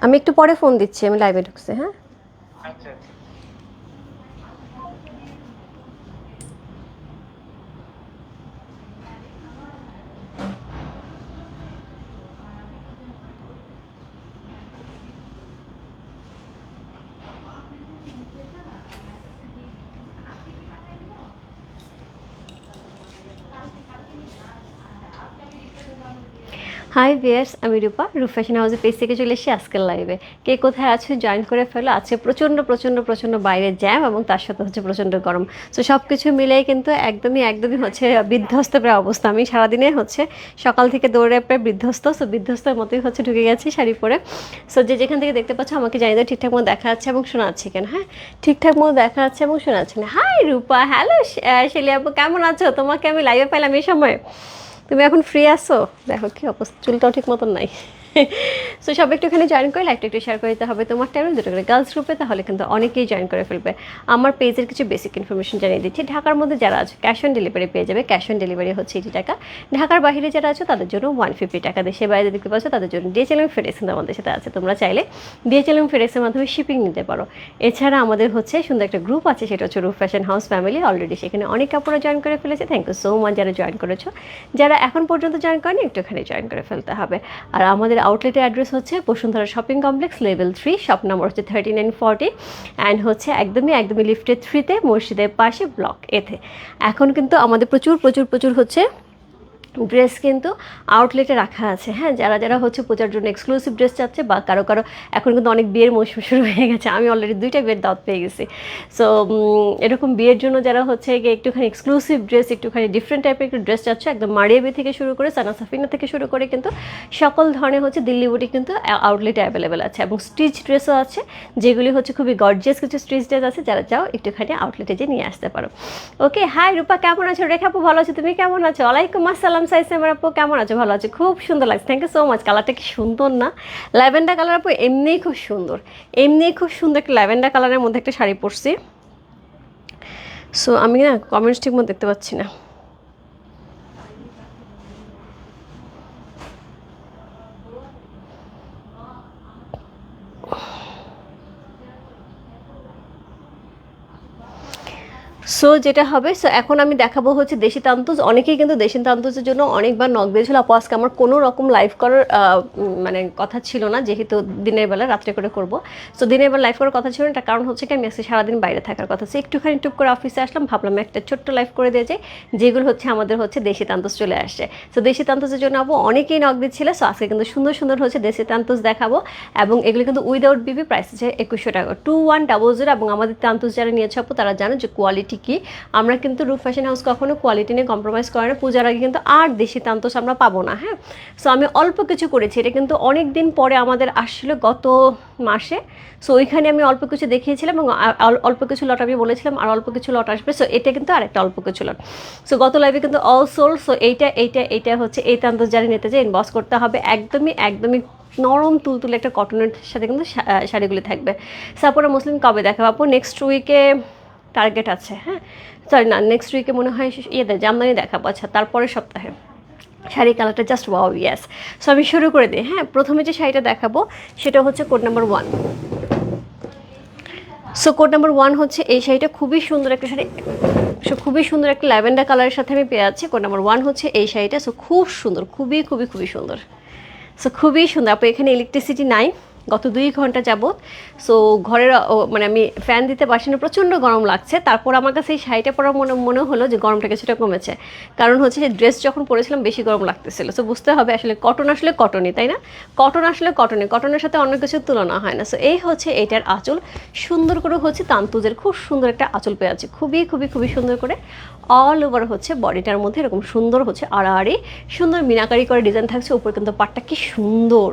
আমি একটু পরে ফোন দিচ্ছি আমি লাইভে ঢুকছি হ্যাঁ? হাই ভিয়ার্স আমি রূপা। রূপ ফ্যাশন হাউসের পেজ থেকে চলে এসেছি আজকের লাইভে কে কোথায় আছে জয়েন করে ফেলো। আছে প্রচণ্ড প্রচণ্ড প্রচণ্ড বাইরে জ্যাম এবং তার সাথে হচ্ছে প্রচণ্ড গরম। সো সব কিছু মিলেই কিন্তু একদমই একদমই হচ্ছে বিধ্বস্ত প্রায় অবস্থা। আমি সারাদিনে হচ্ছে সকাল থেকে দৌড়ে প্রায় বিধ্বস্ত। সো বিধ্বস্তের মতোই হচ্ছে ঢুকে গেছি শাড়ি পরে। সো যে যেখান থেকে দেখতে পাচ্ছ আমাকে দাও ঠিকঠাক মতো দেখা যাচ্ছে এবং শোনা যাচ্ছে কেন হ্যাঁ? ঠিকঠাক মতো দেখা যাচ্ছে এবং শোনা যাচ্ছে না। হাই রূপা। হ্যালো শেলি কেমন আছো? তোমাকে আমি লাইভে পাইলাম এই সময়। তুমি এখন ফ্রি আছো? দেখো কি অবস্থা। চুলটাও ঠিক মতন নাই। সো সব একটুখানি জয়েন করে লাইভটা একটু শেয়ার করে দিতে হবে। তোমার টাইমে দুটো করে। গার্লস গ্রুপে তাহলে কিন্তু অনেকেই জয়েন করে ফেলবে। আমার পেজের কিছু বেসিক ইনফরমেশন জানিয়ে দিচ্ছি। ঢাকার মধ্যে যারা আছে ক্যাশ অন ডেলিভারি পেয়ে যাবে। ক্যাশ অন ডেলিভারি হচ্ছে এইটি টাকা। ঢাকার বাইরে যারা আছে, তাদের জন্য ওয়ান ফিফটি টাকা। দেশে বাইরে দেখতে পাচ্ছ, তাদের জন্য ডিএচএল এবং ফেডেক্স কিন্তু আমাদের সাথে আছে। তোমরা চাইলে ডিএচএল এবং ফেডেক্সের মাধ্যমে শিপিং নিতে পারো। এছাড়া আমাদের হচ্ছে সুন্দর একটা গ্রুপ আছে, সেটা হচ্ছে Roop fashion house family already সেখানে অনেক কাপড়ে জয়েন করে ফেলেছে। থ্যাংক ইউ সো মাচ যারা জয়েন করেছ। যারা এখন পর্যন্ত জয়েন করেনি, একটুখানি জয়েন করে ফেলতে হবে। আর আমাদের আউটলেটের অ্যাড্রেস হচ্ছে Bashundhara shopping complex level three shop number হচ্ছে থার্টি নাইন ফর্টি অ্যান্ড হচ্ছে একদমই একদমই লিফটের থ্রিতে মসজিদের পাশে ব্লক এতে এখন কিন্তু আমাদের প্রচুর প্রচুর প্রচুর হচ্ছে ড্রেস কিন্তু আউটলেটে রাখা আছে। হ্যাঁ যারা যারা হচ্ছে পূজার জন্য এক্সক্লুসিভ ড্রেস চাচ্ছে বা কারও কারও এখন কিন্তু অনেক বিয়ের মৌসুম শুরু হয়ে গেছে। আমি অলরেডি দুইটা বিয়ের দাওয়াত পেয়ে গেছি। সো এরকম বিয়ের জন্য যারা হচ্ছে গিয়ে একটুখানি এক্সক্লুসিভ ড্রেস একটুখানি ডিফারেন্ট টাইপের একটু ড্রেস চাচ্ছে, একদম মারিয়া বিয়ে থেকে শুরু করে, সানা সাফিনা থেকে শুরু করে কিন্তু সকল ধরনের হচ্ছে দিল্লি বুটি কিন্তু আউটলেটে অ্যাভেলেবেল আছে। এবং স্টিচ ড্রেসও আছে, যেগুলি হচ্ছে খুবই গর্জিয়াস কিছু স্টিচ ড্রেস আছে, যারা চাও একটুখানি আউটলেটে যে নিয়ে আসতে পারো। ওকে হাই রূপা, কেমন আছো? রেখাপু, ভালো আছো? তুমি কেমন আছো? ওয়ালাইকুম আসসালাম আমার আপু কেমন আছে? ভালো আছে? খুব সুন্দর লাগছে। থ্যাংক ইউ সো মাচ কালারটা কি সুন্দর না? ল্যাভেন্ডার কালার আপু এমনিই খুব সুন্দর। এমনিই খুব সুন্দর একটা ল্যাভেন্ডার কালারের মধ্যে একটা শাড়ি পরছি। সো আমি না কমেন্টস ঠিক মতো দেখতে পাচ্ছি না। সো যেটা হবে সো এখন আমি দেখাবো হচ্ছে দেশি তান্তুজ অনেকেই কিন্তু দেশি তান্তুজের জন্য অনেকবার নক দিয়েছিল। আপু আমার কোনো রকম লাইভ করার মানে কথা ছিল না, যেহেতু দিনের বেলা রাত্রে করে করব। সো দিনের বেলা লাইভ করার কথা ছিল না, তার কারণ হচ্ছে কি, আমি আজকে সারাদিন বাইরে থাকার কথা। সো একটুখানি টুপ করে অফিসে আসলাম, ভাবলাম একটা ছোট্ট লাইভ করে দিয়ে যাই, যেগুলো হচ্ছে আমাদের হচ্ছে দেশি তান্তুজ চলে আসছে। সো দেশি তান্তুজের জন্য আপু অনেকেই নক দিচ্ছিল। সো আজকে কিন্তু সুন্দর সুন্দর হচ্ছে দেশি তান্তুজ দেখাবো। এবং এগুলো কিন্তু উইদাউট বিবি প্রাইস হচ্ছে একুশশো টাকা। টু ওয়ান ডাবল জিরো এবং আমাদের তান্তুজ যারা নিয়েছে আপু, তারা জানো যে কোয়ালিটি কি, আমরা কিন্তু রূপ ফ্যাশন হাউস কখনো কোয়ালিটি নিয়ে কম্প্রোমাইজ করে না পূজার আগে কিন্তু আর দেশি তান্তোষ আমরা পাবো না হ্যাঁ? সো আমি অল্প কিছু করেছি, এটা কিন্তু অনেক দিন পরে আমাদের আসছিল গত মাসে। সো ওইখানে আমি অল্প কিছু দেখিয়েছিলাম এবং অল্প কিছু লট আমি বলেছিলাম, আর অল্প কিছু লট আসবে। সো এটা কিন্তু আরেকটা অল্প কিছু লট সো গত লাইভে কিন্তু অল সোল সো এইটা এইটা এইটা হচ্ছে, এই তান্তোষ যারা নিতে চাই ইনবক্স করতে হবে। একদমই একদমই নরম তুলতুলে একটা কটনের সাথে কিন্তু শাড়িগুলি থাকবে। সাপোরা মুসলিম কবে দেখাবো আপু নেক্সট উইকে টার্গেট আছে হ্যাঁ? সরি না নেক্সট উইকে মনে হয় ইয়েতে জামদানি দেখাবো আচ্ছা তারপরের সপ্তাহে। শাড়ি কালারটা জাস্ট ওয়াও ইয়াস সো আমি শুরু করে দিই হ্যাঁ? প্রথমে যে শাড়িটা দেখাবো, সেটা হচ্ছে code number one so code number one হচ্ছে, এই শাড়িটা খুবই সুন্দর একটা শাড়ি, সো, খুবই সুন্দর একটা ল্যাভেন্ডার কালারের সাথে আমি পেয়ে আছি কোড নাম্বার ওয়ান হচ্ছে এই শাড়িটা সো খুব সুন্দর, খুবই খুবই খুবই সুন্দর। সো খুবই সুন্দর, আপু, এখানে ইলেকট্রিসিটি নাই। গত দুই ঘণ্টা যাবত সো ঘরের মানে আমি ফ্যান দিতে পারছি না, প্রচণ্ড গরম লাগছে। তারপর আমার কাছে এই শাড়িটা পরা মনে মনে হলো যে গরমটা কিছুটা কমেছে। কারণ হচ্ছে যে ড্রেস যখন পরেছিলাম বেশি গরম লাগতেছিল। সো বুঝতে হবে আসলে কটন আসলে কটনই তাই না? কটন আসলে কটনই কটনের সাথে অন্য কিছুর তুলনা হয় না। সো এই হচ্ছে এটার আঁচল। সুন্দর করে হচ্ছে তান্তুজের খুব সুন্দর একটা আঁচল পেয়ে আছে খুবই খুবই খুবই সুন্দর করে অল ওভার হচ্ছে বডিটার মধ্যে এরকম সুন্দর হচ্ছে আড়াআড়ি, সুন্দর মিনাকারি করে ডিজাইন থাকছে। উপরে কিন্তু পাটটা কি সুন্দর।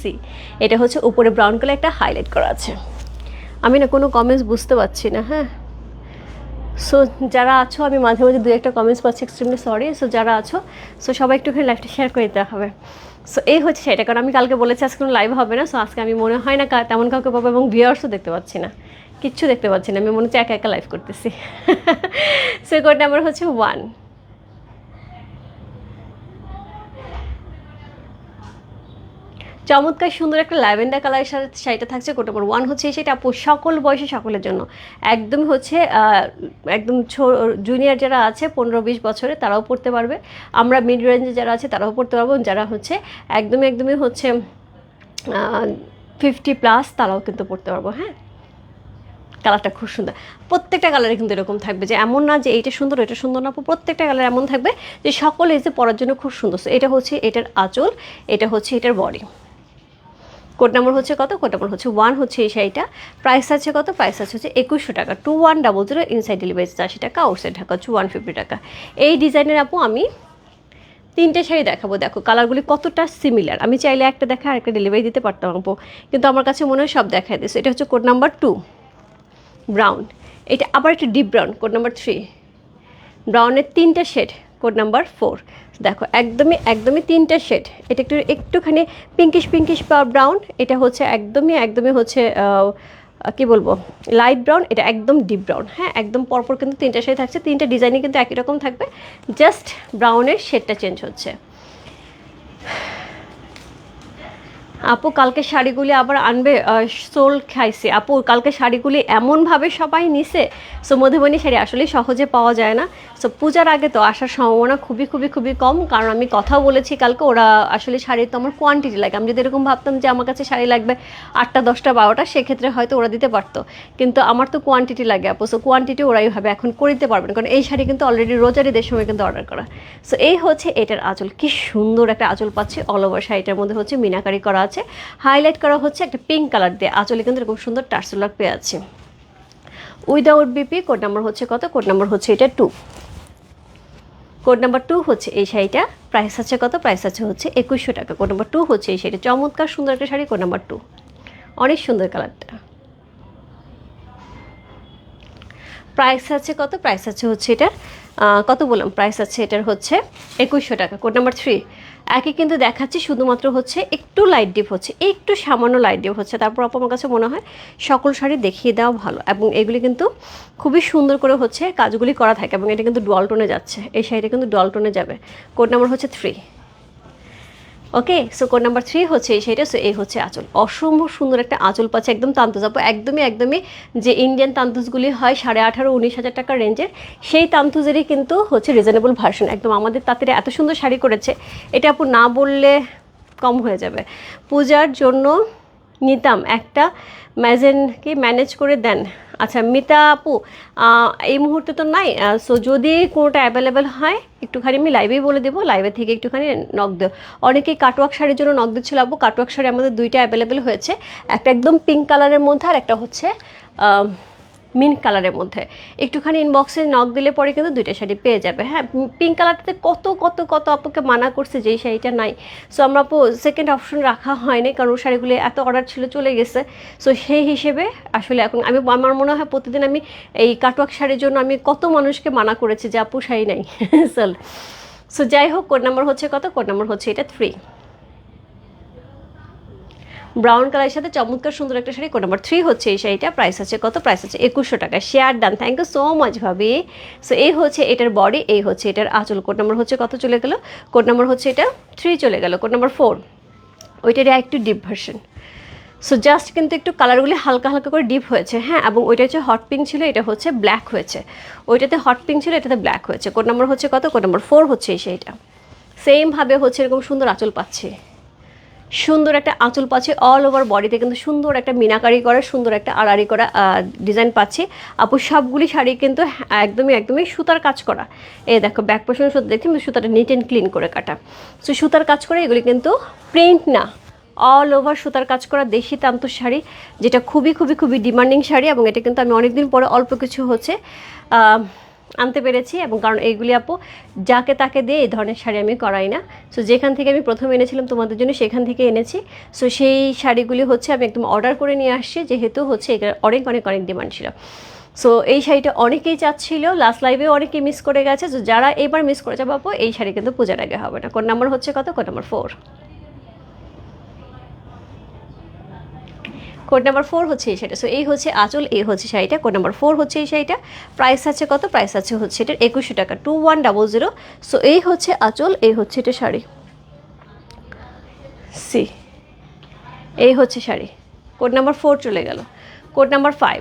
সি। এটা হচ্ছে উপরে ব্রাউন কালার একটা হাইলাইট করা আছে। আমি না কোনো কমেন্টস বুঝতে পারছি না হ্যাঁ? সো যারা আছো, আমি মাঝে মাঝে দু একটা কমেন্টস পাচ্ছি এক্সট্রিমলি সরি সো যারা আছো সো সবাই একটুখানি লাইভটা শেয়ার করে দিতে হবে। সো এই হচ্ছে সেটা, কারণ আমি কালকে বলেছি আজকে কোনো লাইভ হবে না। সো আজকে আমি মনে হয় না তেমন কাউকে পাবো এবং ভিউয়ার্সও দেখতে পাচ্ছি না। কিচ্ছু দেখতে পাচ্ছি না। আমি মনে হচ্ছে একা একা লাইভ করতেছি। সো কোড নাম্বার হচ্ছে ওয়ান চমৎকার সুন্দর একটা ল্যাভেন্ডার কালারের সাথে শাড়িটা থাকছে কোড নাম্বার ওয়ান হচ্ছে সেটা সকল বয়সে সকলের জন্য। একদম হচ্ছে একদম জুনিয়র যারা আছে, পনেরো বিশ বছরে তারাও পড়তে পারবে। আমরা মিড রেঞ্জে যারা আছে তারাও পড়তে পারব যারা হচ্ছে একদমই একদমই হচ্ছে ফিফটি প্লাস তারাও কিন্তু পড়তে পারব হ্যাঁ? কালারটা খুব সুন্দর। প্রত্যেকটা কালারে কিন্তু এরকম থাকবে, যে এমন না যে এইটা সুন্দর এটা সুন্দর না প্রত্যেকটা কালার এমন থাকবে যে সকল এসে পরার জন্য খুব সুন্দর। এটা হচ্ছে এটার আঁচল, এটা হচ্ছে এটার বডি কোড নাম্বার হচ্ছে কত? কোড নাম্বার হচ্ছে ওয়ান হচ্ছে এই শাড়িটা। প্রাইস আছে কত? প্রাইস আছে হচ্ছে একুশশো টাকা। Two one double zero inside delivery আশি টাকা, আউটসাইড ঢাকা হচ্ছে ওয়ান ফিফটি টাকা। এই ডিজাইনের আপু আমি তিনটে শাড়ি দেখাবো। দেখো, কালারগুলি কতটা সিমিলার আমি চাইলে একটা দেখা আর একটা ডেলিভারি দিতে পারতাম আপু। কিন্তু আমার কাছে মনে হয় সব দেখাই দিয়েছে এটা হচ্ছে কোড নাম্বার টু, ব্রাউন। এটা আবার একটা deep brown code number three. ব্রাউনের তিনটা শেড কোড নাম্বার ফোর। দেখো, একদমই একদমই তিনটা শেড। এটা একটু, একটুখানি পিঙ্কিশ পিঙ্কিশ ব্রাউন এটা হচ্ছে একদমই একদমই হচ্ছে কি বলব লাইট ব্রাউন এটা একদম ডিপ ব্রাউন হ্যাঁ একদম পরপর কিন্তু তিনটা শেড থাকছে, তিনটা ডিজাইনই কিন্তু একই রকম থাকবে জাস্ট ব্রাউনের শেডটা চেঞ্জ হচ্ছে। আপু, কালকে শাড়িগুলি আবার আনবে সোল খাইছে। আপু, কালকে শাড়িগুলি এমনভাবে সবাই নিছে সো মধুবনী শাড়ি আসলে সহজে পাওয়া যায় না। সো পূজার আগে তো আসার সম্ভাবনা খুবই খুবই খুবই কম, কারণ আমি কথাও বলেছি কালকে, ওরা আসলে শাড়ির তো আমার কোয়ান্টিটি লাগে। আমি যদি এরকম ভাবতাম যে আমার কাছে শাড়ি লাগবে আটটা, দশটা, বারোটা, সেক্ষেত্রে হয়তো ওরা দিতে পারতো। কিন্তু আমার তো কোয়ান্টিটি লাগে, আপু সো কোয়ান্টিটি ওরাই হবে এখন করে দিতে পারবেন কারণ এই শাড়ি কিন্তু অলরেডি রোজার ঈদের সময় কিন্তু অর্ডার করা। সো এই হচ্ছে এটার আঁচল। কি সুন্দর একটা আঁচল পাচ্ছে অল ওভার শাড়িটার মধ্যে হচ্ছে মিনাকারি করা আছে। হাইলাইট করা হচ্ছে একটা পিঙ্ক কালার দিয়ে। আঁচলে কিন্তু এরকম সুন্দর টার্সেলার পেয়ে আছে। উইদাউট বিপি কোড নাম্বার হচ্ছে কত? কোড নাম্বার হচ্ছে এটা টু কোড নাম্বার টু হচ্ছে এই শাড়িটা। প্রাইস আছে কত? প্রাইস আছে হচ্ছে একুশশো টাকা। কোড নাম্বার টু হচ্ছে এই শাড়িটা। চমৎকার, সুন্দর একটা শাড়ি কোড নাম্বার টু অনেক সুন্দর কালারটা প্রাইস আছে কত? প্রাইস আছে হচ্ছে এটার কত বললাম? প্রাইস আছে এটার হচ্ছে একুশশো টাকা। কোড নাম্বার থ্রি একই কিন্তু দেখাচ্ছে শুধুমাত্র হচ্ছে একটু লাইট ডিপ হচ্ছে, একটু সামান্য লাইট ডিপ হচ্ছে। তারপর আপু আমার কাছে মনে হয় সকল শাড়ি দেখিয়ে দেওয়া ভালো এবং এগুলি কিন্তু খুবই সুন্দর করে হচ্ছে কাজগুলি করা থাকে এবং এটা কিন্তু ডলটনে টোনে যাচ্ছে। এই শাড়িটা কিন্তু ডলটনে টোনে যাবে। কোড নাম্বার হচ্ছে three okay so code number three হচ্ছে শাড়িটা সো এই হচ্ছে আঁচল। অসম্ভব সুন্দর একটা আঁচল পাচ্ছে, একদম তান্তুজ আপু একদমই একদমই যে ইন্ডিয়ান তান্তুজগুলি হয় সাড়ে আঠারো, উনিশ হাজার টাকার রেঞ্জের সেই তান্তুজেরই কিন্তু হচ্ছে রিজনেবল ভার্সন একদম আমাদের তাঁতিরা এত সুন্দর শাড়ি করেছে, এটা আপু না বললে কম হয়ে যাবে। পূজার জন্য নিতাম। একটা ম্যাজেন কি ম্যানেজ করে দেন। আচ্ছা মিতা আপু এই মুহূর্তে তো নাই। সো যদি কোনোটা অ্যাভেলেবেল হয়, একটুখানি আমি লাইভেই বলে দেবো। লাইভে থেকে একটুখানি নক দেব। অনেকেই কাটওয়ার্ক শাড়ির জন্য নক দিচ্ছিল, আপু, কাটওয়ার্ক শাড়ি আমাদের দুইটা অ্যাভেলেবেল হয়েছে। একটা একদম পিঙ্ক কালারের মধ্যে আর একটা হচ্ছে মিন্ট কালারের মধ্যে। একটুখানি ইনবক্সে নক দিলে পরে কিন্তু দুইটা শাড়ি পেয়ে যাবে। হ্যাঁ পিঙ্ক কালারটাতে কত কত কত আপুকে মানা করছে যেই শাড়িটা নাই। সো আমরা আপু সেকেন্ড অপশন রাখা হয়নি কারণ শাড়িগুলো এত অর্ডার ছিল, চলে গেছে। সো সেই হিসেবে আসলে এখন আমি, আমার মনে হয় প্রতিদিন আমি এই কাটওয়ার্ক শাড়ির জন্য আমি কত মানুষকে মানা করেছি যে, আপু, শাড়ি নাই। চল সো যাই হোক কোড নাম্বার হচ্ছে কত? কোড নাম্বার হচ্ছে এটা থ্রি ব্রাউন কালারের সাথে চমৎকার সুন্দর একটা শাড়ি, কোড নাম্বার থ্রি হচ্ছে এই শাড়িটা। প্রাইস আছে কত? প্রাইস আছে একুশশো টাকা। Share done thank you so much ভাবি। সো এই হচ্ছে এটার বডি এই হচ্ছে এটার আঁচল। কোড নাম্বার হচ্ছে কত চলে গেল? কোড নাম্বার হচ্ছে এটা থ্রি চলে গেল। কোড নাম্বার ফোর ওইটার একটু ডিপ ভার্সন সো জাস্ট কিন্তু একটু কালারগুলি হালকা হালকা করে ডিপ হয়েছে হ্যাঁ? এবং ওইটা হচ্ছে হট পিঙ্ক ছিল, এটা হচ্ছে ব্ল্যাক হয়েছে। ওইটাতে হট পিঙ্ক ছিল, এটাতে ব্ল্যাক হয়েছে। কোড নাম্বার হচ্ছে কত? কোড নাম্বার ফোর হচ্ছে এই সেইটা সেমভাবে হচ্ছে এরকম সুন্দর আঁচল পাচ্ছে। সুন্দর একটা আঁচল পাচ্ছে অল ওভার বডিতে কিন্তু সুন্দর একটা মিনাকারি করা, সুন্দর একটা আড়াড়ি করা ডিজাইন পাচ্ছি। আপু, সবগুলি শাড়ি কিন্তু একদমই একদমই সুতার কাজ করা। এই দেখো ব্যাক পোর্শন সুতো দেখছি সুতাটা নিট অ্যান্ড ক্লিন করে কাটা। সো সুতার কাজ করে, এগুলি কিন্তু প্রিন্ট না। অল ওভার সুতার কাজ করা দেশি তান্ত শাড়ি, যেটা খুবই খুবই খুবই ডিমান্ডিং শাড়ি এবং এটা কিন্তু আমি অনেকদিন পরে অল্প কিছু হচ্ছে আনতে পেরেছি এবং কারণ এইগুলি আপু, যাকে তাকে দিয়ে এই ধরনের শাড়ি আমি করাই না। সো যেখান থেকে আমি প্রথম এনেছিলাম তোমাদের জন্য সেখান থেকে এনেছি। সো সেই শাড়িগুলি হচ্ছে আমি একদম অর্ডার করে নিয়ে আসছি, যেহেতু হচ্ছে এটার অনেক অনেক অনেক ডিমান্ড ছিল। সো এই শাড়িটা অনেকেই চাচ্ছিল লাস্ট লাইভেও অনেকেই মিস করে গেছে। যারা এবার মিস করেছে বাপু এই শাড়ি কিন্তু পূজার আগে হবে না। কোন নাম্বার হচ্ছে কত? কোন number four code number four হচ্ছে এই শাড়িটা। সো এই হচ্ছে আঁচল, এই হচ্ছে শাড়িটা। কোড নাম্বার ফোর হচ্ছে এই শাড়িটা। প্রাইস আছে কত? প্রাইস আছে হচ্ছে এটার একুশশো টাকা। Two one double zero so এই হচ্ছে আঁচল, এই হচ্ছে এটা শাড়ি। সি এই হচ্ছে শাড়ি। কোড নাম্বার ফোর চলে গেল। Code number five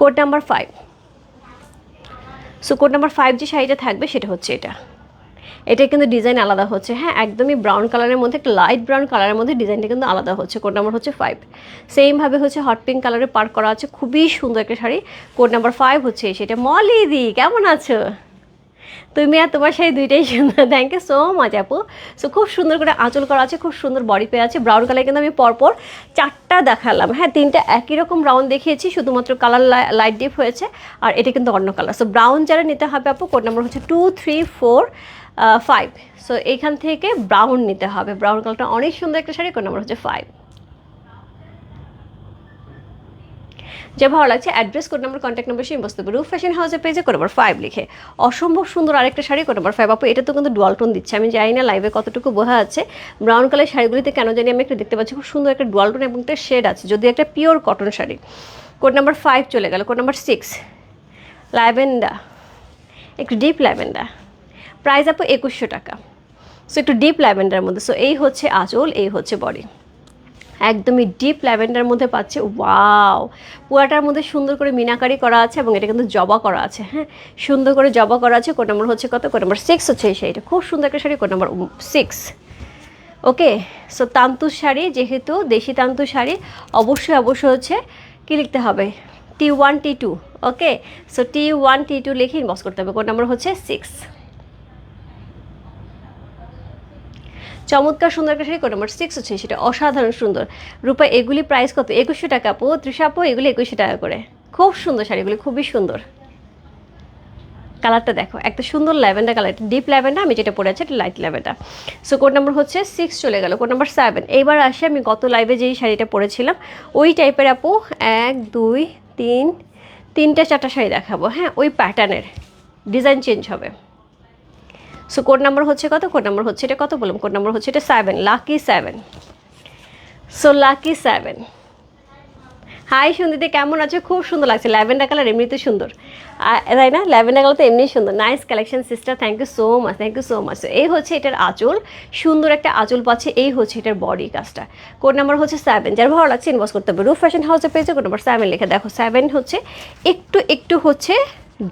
code number five so code number five যে শাড়িটা থাকবে সেটা হচ্ছে এটা। এটা কিন্তু ডিজাইন আলাদা হচ্ছে। হ্যাঁ একদমই ব্রাউন কালারের মধ্যে, একটা লাইট ব্রাউন কালারের মধ্যে ডিজাইনটা কিন্তু আলাদা হচ্ছে। কোড নাম্বার হচ্ছে ফাইভ সেমভাবে হচ্ছে হট পিঙ্ক কালারে পার্ক করা আছে। খুবই সুন্দর একটা শাড়ি। কোড নাম্বার ফাইভ হচ্ছে সেটা মলি দি, কেমন আছো? তুমি আর তোমার শাড়ি দুইটাই সুন্দর। থ্যাংক ইউ সো মাচ আপু। সো খুব সুন্দর করে আঁচল করা আছে, খুব সুন্দর বডি পেয়ে আছে। ব্রাউন কালার কিন্তু আমি পরপর চারটা দেখালাম। হ্যাঁ তিনটা একই রকম ব্রাউন দেখিয়েছি, শুধুমাত্র কালার লাইট ডিপ হয়েছে। আর এটা কিন্তু অন্য কালার সো ব্রাউন যারা নিতে হবে, আপু কোড নাম্বার হচ্ছে two three four five so এইখান থেকে ব্রাউন নিতে হবে। ব্রাউন কালারটা অনেক সুন্দর একটা শাড়ি, কোন নাম্বার হচ্ছে ফাইভ যে ভালো লাগছে address code number contact number সেই বস্তু রুফ ফ্যাশন হাউসের পেজে কোড নাম্বার ফাইভ লিখে। অসম্ভব সুন্দর আরেকটা শাড়ি কোড নাম্বার ফাইভ আপু, এটা তো কিন্তু ডুয়াল টোন দিচ্ছে। আমি জানি না লাইভে কতটুকু বোঝা আছে ব্রাউন কালার শাড়িগুলিতে কেন জানি আমি একটা দেখতে পাচ্ছি, খুব সুন্দর একটা ডুয়াল টোন এবং একটা শেড আছে। যদি একটা পিওর কটন শাড়ি। কোড নাম্বার ফাইভ চলে গেল। কোড নাম্বার সিক্স ল্যাভেন্ডা একটু ডিপ ল্যাভেন্ডা প্রাইস আপু একুশশো টাকা। সো একটু ডিপ ল্যাভেন্ডার মধ্যে। সো এই হচ্ছে আঁচল, এই হচ্ছে বডি একদমই ডিপ ল্যাভেন্ডার মধ্যে পাচ্ছে ওয়াও পুরাটার মধ্যে সুন্দর করে মিনাকারি করা আছে এবং এটা কিন্তু জবা করা আছে হ্যাঁ? সুন্দর করে জবা করা আছে, কোড নম্বর হচ্ছে কত? কোড নম্বর সিক্স হচ্ছে এই শাড়িটা। খুব সুন্দর একটা sari, code number six okay? So তান্তু শাড়ি, যেহেতু দেশি তান্তু শাড়ি, অবশ্যই অবশ্যই হচ্ছে, কী লিখতে হবে? T one T two okay? So T one T two লিখে ইনবক্স করতে হবে কোন নম্বর হচ্ছে সিক্স চমৎকার সুন্দর একটা শাড়ি কোড নাম্বার সিক্স হচ্ছে, সেটা অসাধারণ সুন্দর। রূপা, এগুলি প্রাইস কত? একুশশো টাকা আপু ত্রিশা আপু, এগুলি একুশশো টাকা করে। খুব সুন্দর শাড়িগুলি, খুবই সুন্দর। কালারটা দেখো, একটা সুন্দর ল্যাভেন্ডার কালার ডিপ ল্যাভেন্ডার আমি যেটা পরে আছি, এটা light lavender so code number হচ্ছে সিক্স চলে গেল কোড নাম্বার সেভেন এইবার আসে আমি গত লাইভে যেই শাড়িটা পরেছিলাম, ওই টাইপের আপু, এক, দুই, তিন, তিনটা, চারটা শাড়ি দেখাবো হ্যাঁ? ওই প্যাটার্নের ডিজাইন চেঞ্জ হবে। সো কোড নাম্বার হচ্ছে কত? কোড নাম্বার হচ্ছে এটা কত বললাম? কোড নাম্বার হচ্ছে এটা seven lucky seven so lucky seven hi সন্ধিতে কেমন আছো? খুব সুন্দর লাগছে। ল্যাভেন্ডার কালার এমনিতে সুন্দর। তাই না? ল্যাভেন্ডার কালার তো এমনি সুন্দর। Nice collection sister thank you so much thank you so much এই হচ্ছে এটার আঁচল। সুন্দর একটা আঁচল পাচ্ছে। এই হচ্ছে এটার বডি কাজটা। কোড নাম্বার হচ্ছে সেভেন যার ভালো লাগছে ইনভেস্ট করতে হবে। রুফ ফ্যাশন হাউসে পেয়েছে কোড নাম্বার সেভেন লিখে দেখো। সেভেন হচ্ছে, একটু একটু হচ্ছে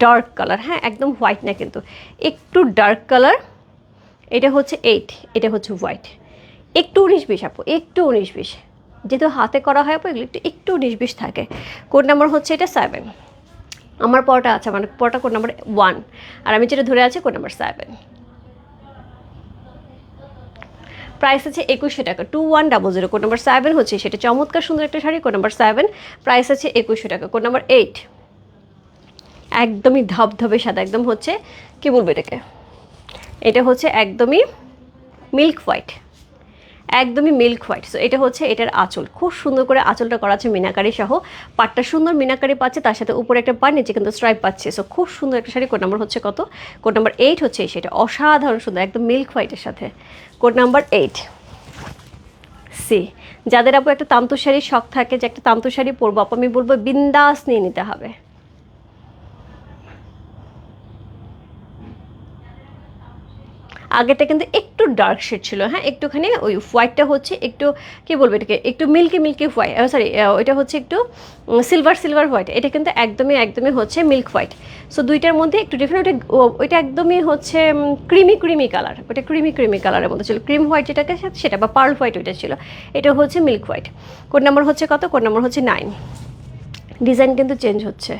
ডার্ক কালার হ্যাঁ একদম হোয়াইট না কিন্তু। একটু ডার্ক কালার এটা হচ্ছে এইট এটা হচ্ছে হোয়াইট একটু উনিশ বিশ আপু, একটু উনিশ বিশ। যেহেতু হাতে করা হয় আপু, এগুলো একটু একটু উনিশ বিশ থাকে। কোড নাম্বার হচ্ছে এটা সেভেন আমার পরটা আছে মানে পরটা কোড নাম্বার ওয়ান আর আমি যেটা ধরে আছি কোড নাম্বার সেভেন প্রাইস আছে একুশশো টাকা। Two one double zero code number seven হচ্ছে সেটা। চমৎকার সুন্দর একটা শাড়ি কোড নাম্বার সেভেন প্রাইস আছে একুশশো টাকা কোড নাম্বার এইট একদমই ধবধবে সাদা, একদম হচ্ছে, কী বলব এটাকে? এটা হচ্ছে একদমই মিল্ক হোয়াইট একদমই মিল্ক হোয়াইট সো এটা হচ্ছে এটার আঁচল। খুব সুন্দর করে আঁচলটা করা আছে মিনাকারি সহ। পাটটা সুন্দর মিনাকারি পাচ্ছে, তার সাথে উপরে একটা পার নিচে কিন্তু স্ট্রাইপ পাচ্ছে। সো খুব সুন্দর একটা শাড়ি। কোড নাম্বার হচ্ছে কত? কোড নাম্বার এইট হচ্ছে সেটা অসাধারণ সুন্দর, একদম মিল্ক হোয়াইটের সাথে। কোড নাম্বার এইট সি যাদের আপু একটা তান্তু শাড়ির শখ থাকে যে একটা তান্তু শাড়ি পরবো, আপু আমি বলব বিন্দাস নিয়ে নিতে হবে। আগেটা কিন্তু একটু ডার্ক শেড ছিল হ্যাঁ? একটুখানি ওই হোয়াইটটা হচ্ছে একটু, কি বলব এটাকে? একটু মিল্কি মিল্কি হোয়াইট সরি ওইটা হচ্ছে একটু সিলভার সিলভার হোয়াইট এটা কিন্তু একদমই একদমই হচ্ছে মিল্ক হোয়াইট সো দুইটার মধ্যে একটু ডিফারেন্ট ওইটা ওইটা একদমই হচ্ছে ক্রিমি ক্রিমি কালার ওটা ক্রিমি ক্রিমি কালারের মধ্যে ছিল। ক্রিম হোয়াইট যেটাকে সেটা বা পার্ল হোয়াইট ওইটা ছিল। এটা হচ্ছে মিল্ক হোয়াইট কোড নাম্বার হচ্ছে কত? কোড নাম্বার হচ্ছে নাইন ডিজাইন কিন্তু চেঞ্জ হচ্ছে।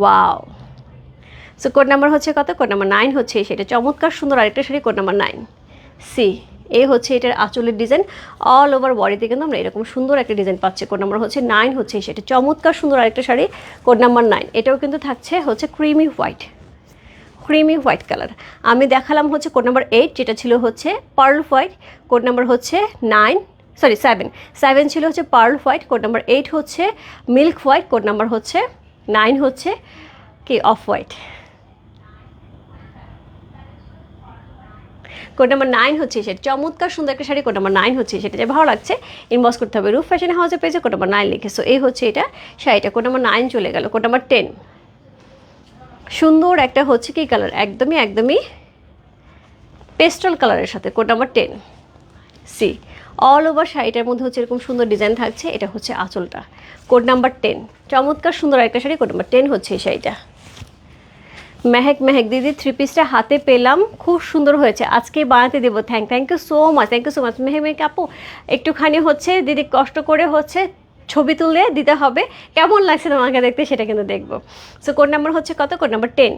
ওয়াও সো কোড নাম্বার হচ্ছে কত? কোড নাম্বার নাইন হচ্ছে সেটা চমৎকার, সুন্দর, আরেকটা sari code number nine C A হচ্ছে এটার আঁচলের ডিজাইন অল ওভার বডিতে কিন্তু আমরা এরকম সুন্দর একটা ডিজাইন পাচ্ছি। কোড নাম্বার হচ্ছে নাইন হচ্ছে সেটা চমৎকার, সুন্দর, আরেকটা শাড়ি। কোড নাম্বার নাইন এটাও কিন্তু থাকছে হচ্ছে creamy white creamy white colour আমি দেখালাম হচ্ছে কোড নাম্বার এইট যেটা ছিল হচ্ছে পার্ল হোয়াইট কোড নাম্বার হচ্ছে নাইন সরি সেভেন সেভেন ছিল হচ্ছে pearl white code number eight হচ্ছে মিল্ক হোয়াইট কোড নাম্বার হচ্ছে নাইন হচ্ছে কি off white code number nine হচ্ছে সেটা চমৎকার সুন্দর একটা শাড়ি, কোড নাম্বার নাইন হচ্ছে সেটা যে ভালো লাগছে। ইনবক্স করতে হবে রুফ ফ্যাশন হাউসে পেয়েছে, কোড নাম্বার নাইন লিখে সো এই হচ্ছে এটা শাড়িটা, কোড নাম্বার নাইন চলে গেল, কোড নাম্বার টেন। সুন্দর একটা হচ্ছে কি কালার, একদমই একদমই পেস্টাল কালারের সাথে, code number ten. See all over শাড়িটার মধ্যে হচ্ছে এরকম সুন্দর ডিজাইন থাকছে, এটা হচ্ছে আঁচলটা। কোড নাম্বার টেন, চমৎকার সুন্দর একটা শাড়ি, কোড নাম্বার টেন হচ্ছে এই শাড়িটা। মেহেক মেহেক, দিদি থ্রি পিসটা হাতে পেলাম, খুব সুন্দর হয়েছে। আজকে বানাতে দেবো thank thank you so much thank you so much Mehek Mehek, আপু, একটুখানি হচ্ছে, দিদি কষ্ট করে হচ্ছে ছবি তুলে দিতে হবে। কেমন লাগছে তোমাকে দেখতে, সেটা কিন্তু দেখব। সো কোড নাম্বার হচ্ছে কত? কোড নাম্বার টেন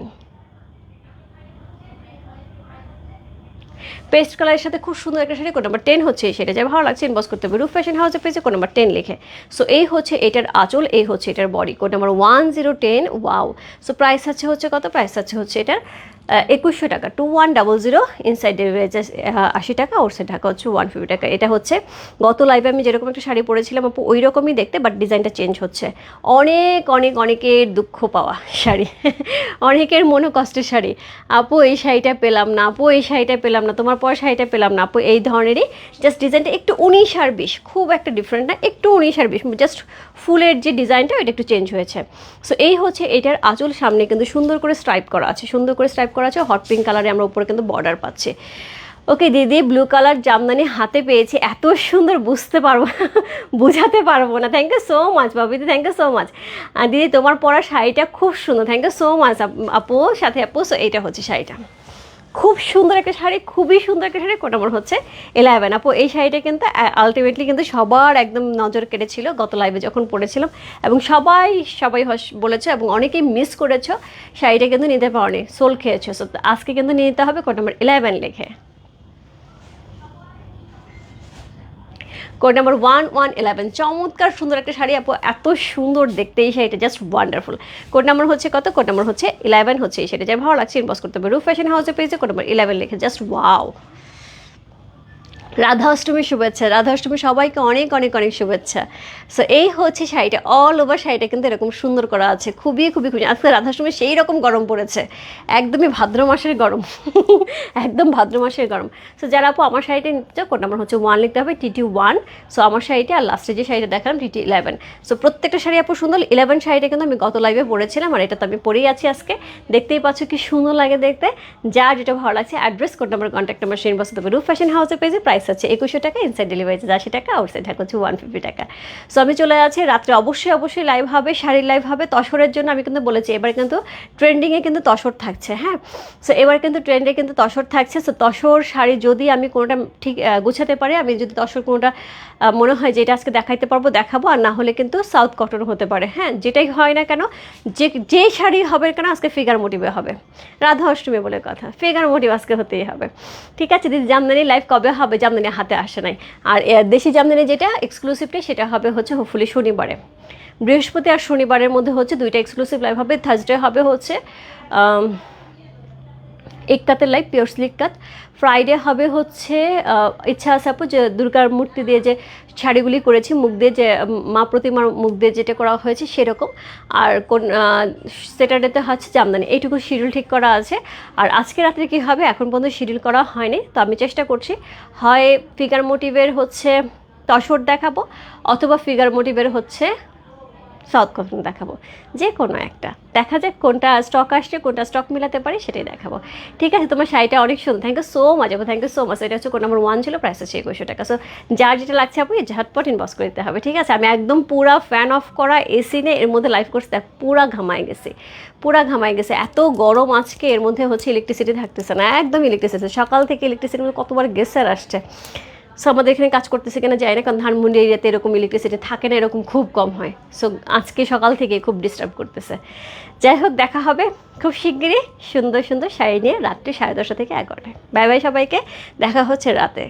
পেস্ট কালারের সাথে খুব সুন্দর একটা শাড়ি, কোড নাম্বার টেন হচ্ছে, সেটা যা ভালো লাগছে ইনবক্স করতে হবে। রুফ ফ্যাশন হাউসে পেয়েছে কোড নাম্বার টেন লিখে। সো এই হচ্ছে এটার আঁচল, এই হচ্ছে এটার body code number one zero ten wow so price আছে হচ্ছে কত? প্রাইস আছে হচ্ছে এটার একুশশো টাকা two one double zero inside আশি টাকা, ওর সে টাকা হচ্ছে ওয়ান ফিফটি টাকা। এটা হচ্ছে গত লাইভে আমি যেরকম একটা শাড়ি পরেছিলাম, আপু ওই রকমই দেখতে বাট ডিজাইনটা চেঞ্জ হচ্ছে। অনেক অনেক, অনেকের দুঃখ পাওয়া শাড়ি, অনেকের মনে কষ্টের শাড়ি। আপু, এই শাড়িটা পেলাম না, আপু, এই শাড়িটা পেলাম না, তোমার পর শাড়িটা পেলাম না, আপু, এই ধরনেরই জাস্ট ডিজাইনটা একটু উনিশ আর বিশ, খুব একটা ডিফারেন্ট না, একটু উনিশ আর বিশ জাস্ট ফুলের যে ডিজাইনটা ওইটা একটু চেঞ্জ হয়েছে। সো এই হচ্ছে এটার আঁচল, সামনে কিন্তু সুন্দর করে স্ট্রাইপ করা আছে, সুন্দর করে স্ট্রাইপ করা আছে হট পিঙ্ক কালারে আমরা উপরে কিন্তু বর্ডার পাচ্ছি। ওকে, দিদি ব্লু কালার জামদানি হাতে পেয়েছি, এত সুন্দর বুঝতে পারব বোঝাতে পারব না। থ্যাংক ইউ সো মাচ বাবিদি থ্যাংক ইউ সো মাচ আর দিদি, তোমার পরা শাড়িটা খুব সুন্দর থ্যাংক ইউ সো মাচ আপু সাথে আপু সো এইটা হচ্ছে শাড়িটা। খুব সুন্দর একটা শাড়ি, খুবই সুন্দর একটা শাড়ি আমার হচ্ছে এলেভেন আপু, এই শাড়িটা কিন্তু আলটিমেটলি কিন্তু সবার একদম নজর কেটেছিল গত লাইভে যখন পড়েছিলাম। এবং সবাই সবাই বলেছে এবং অনেকেই মিস করেছ, শাড়িটা কিন্তু নিতে পারোনি সোল খেয়েছো। সো আজকে কিন্তু নিয়ে নিতে হবে কোড নাম্বার ইলেভেন লিখে। Code number one one eleven চমৎকার সুন্দর একটা শাড়ি, আপু। এত সুন্দর দেখতে এই শাড়িটা জাস্ট ওয়ান্ডারফুল কোড নাম্বার হচ্ছে কত? কোড নাম্বার হচ্ছে ইলেভেন হচ্ছে এই শাড়িটা। যা ভালো লাগছে ইনবক্স করতে হবে। রুফ ফ্যাশন হাউসে পেয়েছে কোড নাম্বার ইলেভেন লিখে জাস্ট ওয়াও রাধা অষ্টমীর শুভেচ্ছা। রাধা অষ্টমী সবাইকে অনেক অনেক অনেক শুভেচ্ছা। সো এই হচ্ছে শাড়িটা। অল ওভার শাড়িটা কিন্তু এরকম সুন্দর করা আছে। খুবই খুবই খুবই আজকে রাধা অষ্টমী সেই রকম গরম পড়েছে। একদমই ভাদ্র মাসের গরম। একদম ভাদ্র মাসের গরম। সো যারা আপু আমার শাড়িটা নিতে চাও কোন নাম্বার হচ্ছে ওয়ান লিখতে হবে টিটি ওয়ান সো আমার শাড়িটা আর লাস্টে যে শাড়িটা দেখালাম টিটি ইলেভেন সো প্রত্যেকটা শাড়ি আপু সুন্দর। ইলেভেন শাড়িটা কিন্তু আমি গত লাইভে পরেছিলাম, আর এটা তো আমি পরেই আছি আজকে। দেখতেই পাচ্ছ কি সুন্দর লাগে দেখতে। যা যেটা ভালো লাগছে address code number contact number সেই বসে দেবে রুফ ফ্যাশন হাউসের পেজে প্রাইস আছে একুশশো টাকা ইনসাইড ডেলিভারি চার্জ আশি টাকা আউটসাইড ঢাকা হচ্ছে ওয়ান ফিফটি টাকা। সো আমি চলে যাচ্ছি, রাত্রে অবশ্যই অবশ্যই লাইভ হবে, শাড়ির লাইভ হবে। তসরের জন্য আমি কিন্তু বলেছি, এবার কিন্তু ট্রেন্ডিংয়ে কিন্তু তসর থাকছে হ্যাঁ? সো এবার কিন্তু ট্রেন্ডে কিন্তু তসর থাকছে। সো তসর, শাড়ি যদি আমি কোনোটা ঠিক গুছাতে পারি, আমি যদি তসর কোনোটা মনে হয় যে এটা আজকে দেখাইতে পারব, দেখাবো, আর না হলে কিন্তু সাউথ কটন হতে পারে হ্যাঁ? যেটাই হয় না কেন, যে যে শাড়ি হবে কেন, আজকে ফিগার মোটিভে হবে। রাধা অষ্টমী বলে কথা ফিগার মোটিভ আজকে হতেই হবে। ঠিক আছে, দিদি, জামদানি লাইভ কবে হবে? জামদানি হাতে আসে নাই। আর দেশি জামদানি যেটা এক্সক্লুসিভটা সেটা হবে হচ্ছে হোপফুলি শনিবারে। বৃহস্পতি আর শনিবারের মধ্যে হচ্ছে দুইটা এক্সক্লুসিভ লাইভ হবে। থার্সডে হবে হচ্ছে আম, একটাতে live pure sleek cut. Friday হবে হচ্ছে ইচ্ছা আছে আপু যে দুর্গার মূর্তি দিয়ে যে শাড়িগুলি করেছি মুখ দিয়ে যে মা প্রতিমার মুখ দিয়ে যেটা করা হয়েছে সেরকম। আর কোন স্যাটারডেতে হচ্ছে জামদানি। এইটুকু শিডিউল ঠিক করা আছে। আর আজকে রাত্রে কী হবে? এখন পর্যন্ত শিডিউল করা হয়নি তো আমি চেষ্টা করছি। হয় ফিগার মোটিভের হচ্ছে তসর দেখাবো অথবা ফিগার মোটিভের হচ্ছে সাউথ কটন দেখাবো। যে কোনো একটা। দেখা যাক কোনটা স্টক আসছে, কোনটা স্টক মিলাতে পারি, সেটাই দেখাবো। ঠিক আছে, তোমার শাড়িটা অনেক সুন্দর। থ্যাংক ইউ সো মাচ আপু থ্যাংক ইউ সো মাচ এটা হচ্ছে কোন নাম্বার ওয়ান ছিল প্রাইস আছে একুশশো টাকা। সো যার যেটা লাগছে আপু ঝটপট ইনবক্স করে দিতে হবে। ঠিক আছে, আমি একদম পুরা ফ্যান অফ করা এসি নিয়ে এর মধ্যে লাইভ দেখ, পুরা ঘামায় গেছি। পুরা ঘামায় গেছে। এত গরম আজকে, এর মধ্যে হচ্ছে ইলেকট্রিসিটি থাকতেছে না। একদম ইলেকট্রিসিটি সকাল থেকে ইলেকট্রিসিটি কতবার গেছে আর আসছে। সো আমাদের এখানে কাজ করতেছে কিনা যায় না? কারণ ধানমন্ডি এরিয়াতে এরকম ইলেকট্রিসিটি থাকে না, এরকম খুব কম হয়। সো আজকে সকাল থেকে খুব ডিস্টার্ব করতেছে। যাই হোক, দেখা হবে খুব শিগগিরই সুন্দর সুন্দর শাড়ি নিয়ে রাত্রি সাড়ে দশটা থেকে এগারোটায়। বাই বাই সবাইকে, দেখা হচ্ছে রাতে।